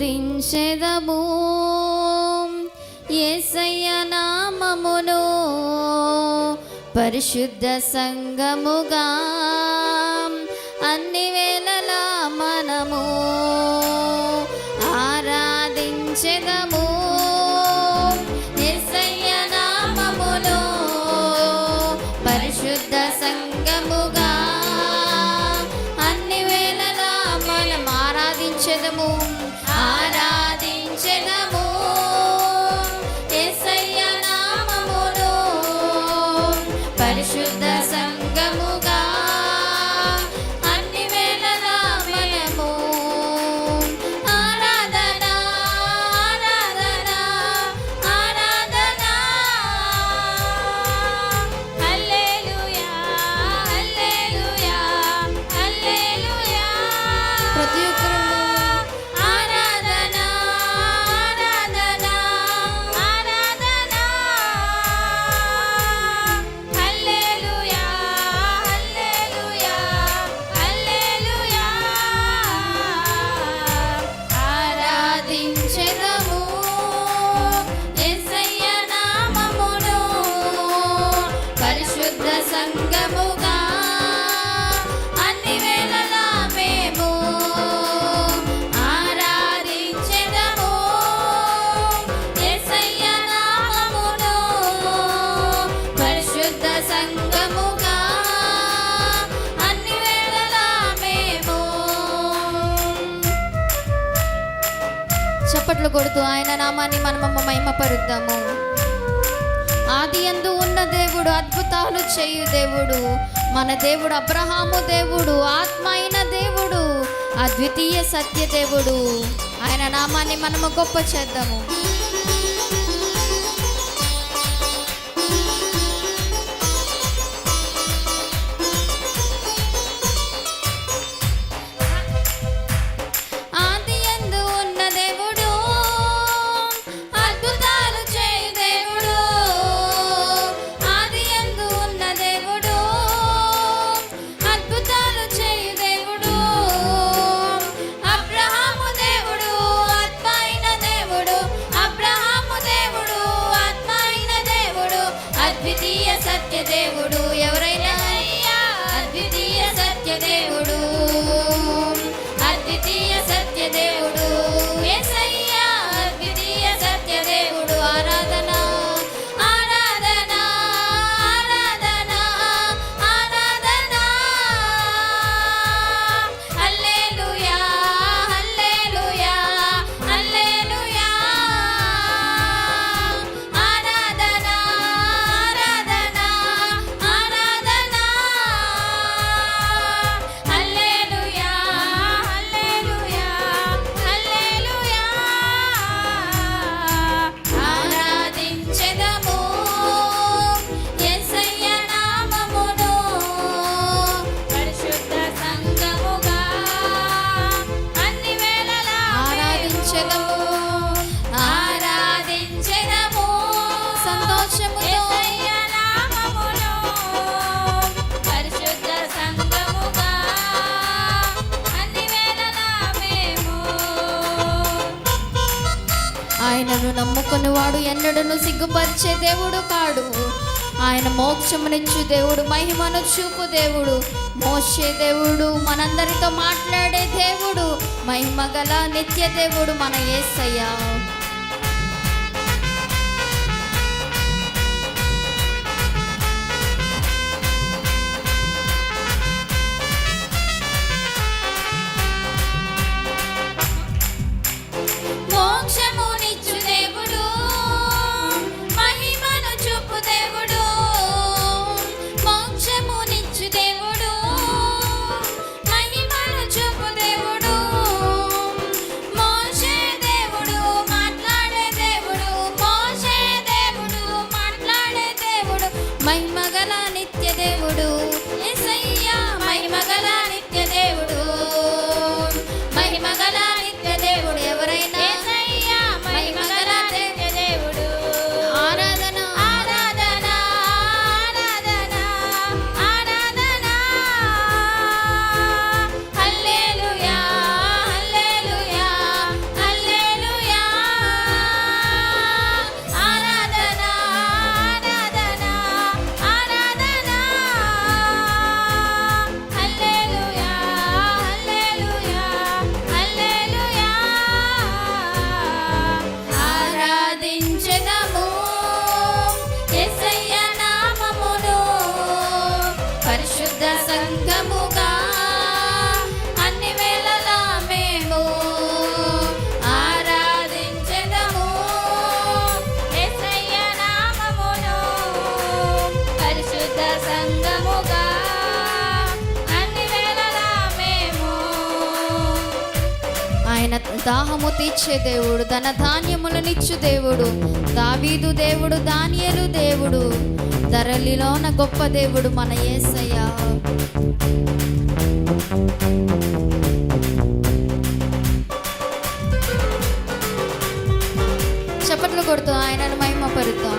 దించెదము యేసయ్య నామమును పరిశుద్ధ సంగముగా అన్ని వేళలా మనము ఆరాధించెదము. సంగముగా అన్ని వేళలా మేము ఆరాధించెదము. యేసయ్య నామమును పరిశుద్ధ సంగముగా అన్ని వేళలా మేము చప్పట్లు కొడుతూ ఆయన నామాన్ని మనమమ్మ మహిమపరుద్దాము. ఆది యందు ఉన్న దేవుడు అద్భుతాలు చేయు దేవుడు. మన దేవుడు అబ్రహాము దేవుడు ఆత్మ అయిన దేవుడు అద్వితీయ సత్య దేవుడు. ఆయన నామాన్ని మనము గొప్ప చేద్దాము. సంతోషముతో ఆయనను నమ్ముకుని వాడు ఎన్నడను సిగ్గుపరిచే దేవుడు కాడు. ఆయన మోక్షమునిచ్చు దేవుడు మహిమను చూపు దేవుడు. మోసే దేవుడు మనందరితో మాట్లాడే దేవుడు. మహిమ గల నిత్య దేవుడు మన యేసయ్య దాహము తీర్చే దేవుడు ధన ధాన్యములనిచ్చు దేవుడు దావీదు దేవుడు దానియలు దేవుడు ధరలిలోన గొప్ప దేవుడు మన ఏసయ్య. చెప్పట్లు కొడుతూ ఆయనను మహిమపరుతాం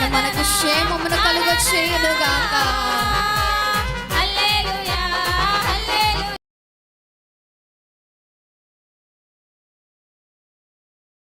ఆయన మనకు క్షేమమును కలుగ చేయనుగాక